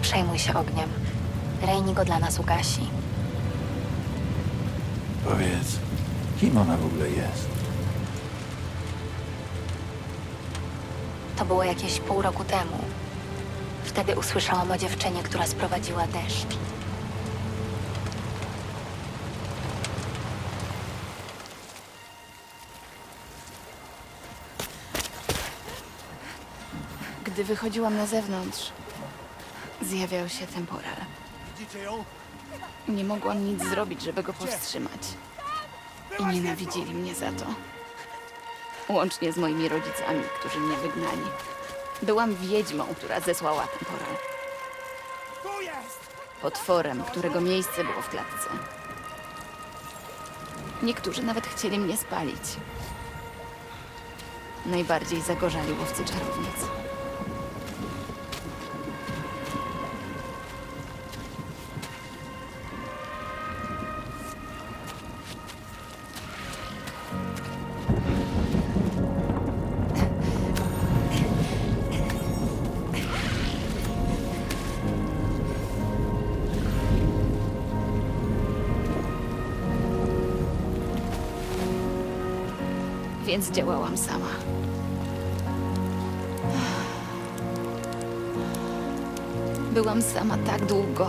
Nie przejmuj się ogniem. Rejni go dla nas ugasi. Powiedz, kim ona w ogóle jest? To było jakieś pół roku temu. Wtedy usłyszałam o dziewczynie, która sprowadziła deszcz. Gdy wychodziłam na zewnątrz, zjawiał się temporal. Widzicie ją? Nie mogłam nic zrobić, żeby go powstrzymać. I nienawidzili mnie za to. Łącznie z moimi rodzicami, którzy mnie wygnali. Byłam wiedźmą, która zesłała temporal. Tu jest! Potworem, którego miejsce było w klatce. Niektórzy nawet chcieli mnie spalić. Najbardziej zagorzali łowcy czarownic. Więc działałam sama. Byłam sama tak długo.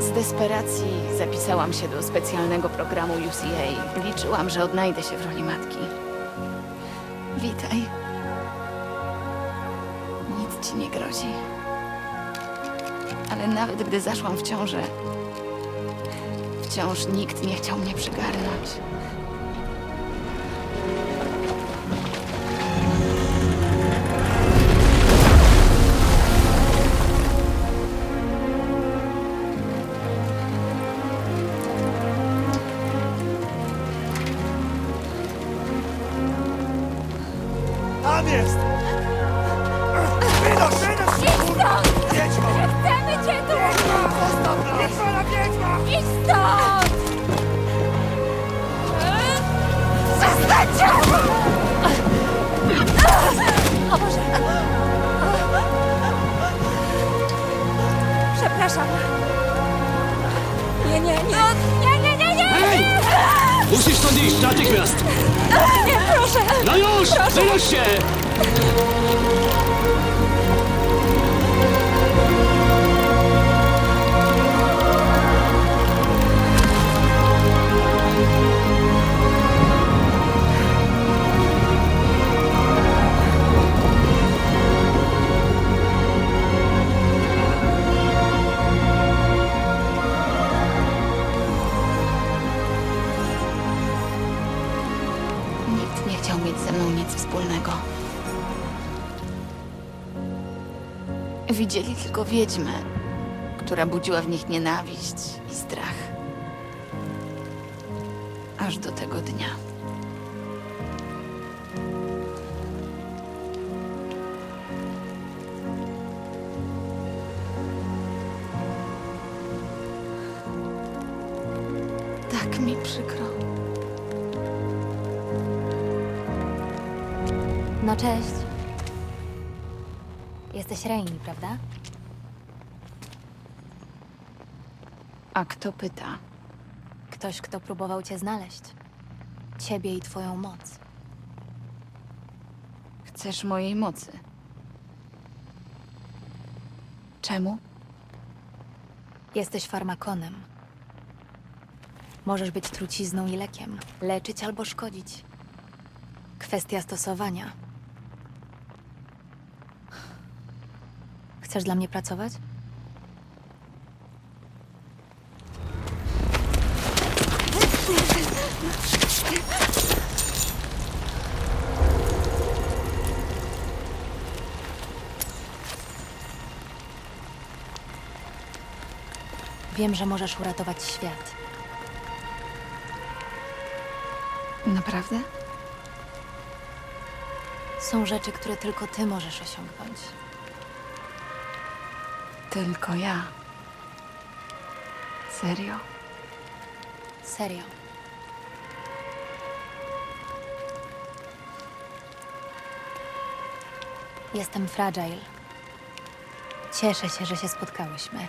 Z desperacji zapisałam się do specjalnego programu UCA. Liczyłam, że odnajdę się w roli matki. Witaj. Nic ci nie grozi. Ale nawet gdy zaszłam w ciążę, wciąż nikt nie chciał mnie przygarnąć. Przepraszam. Nie, nie, nie. Nie, nie, nie, nie! Hej! Musisz stąd iść natychmiast! Nie, proszę! No już! Wynoś się! Widzieli tylko wiedźmę, która budziła w nich nienawiść i strach. Aż do tego dnia. Tak mi przykro. No cześć. Jesteś Rejni, prawda? A kto pyta? Ktoś, kto próbował cię znaleźć. Ciebie i twoją moc. Chcesz mojej mocy? Czemu? Jesteś farmakonem. Możesz być trucizną i lekiem. Leczyć albo szkodzić. Kwestia stosowania. Chcesz dla mnie pracować? Wiem, że możesz uratować świat. Naprawdę? Są rzeczy, które tylko ty możesz osiągnąć. Tylko ja. Serio? Serio. Jestem fragile. Cieszę się, że się spotkałyśmy.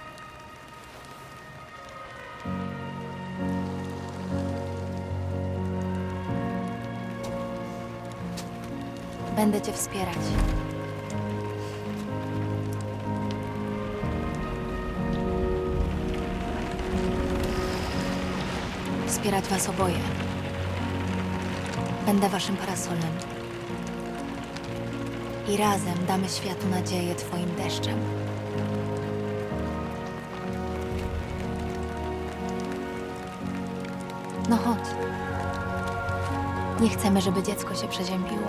Będę cię wspierać. Wspierać was oboje. Będę waszym parasolem. I razem damy światu nadzieję twoim deszczem. No chodź. Nie chcemy, żeby dziecko się przeziębiło.